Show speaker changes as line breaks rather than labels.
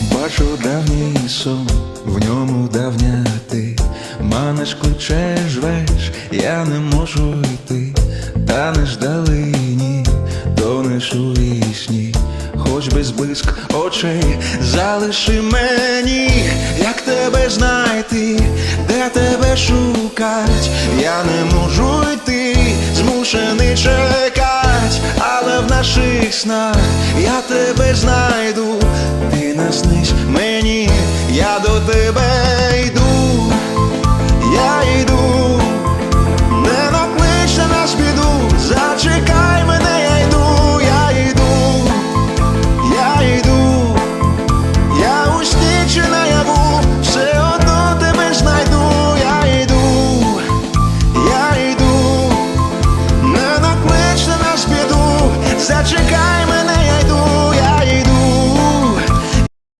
Бачу давній сон, в ньому давня ти. Манеш, кличеш, жвеш, я не можу йти, танеш далині, тонеш у вісні, хоч без блиск очей, залиши мені, як тебе знайти, де тебе шукать, я не можу йти, змушений чекать, але в наших снах я тебе знайду, наснись мені, я до тебе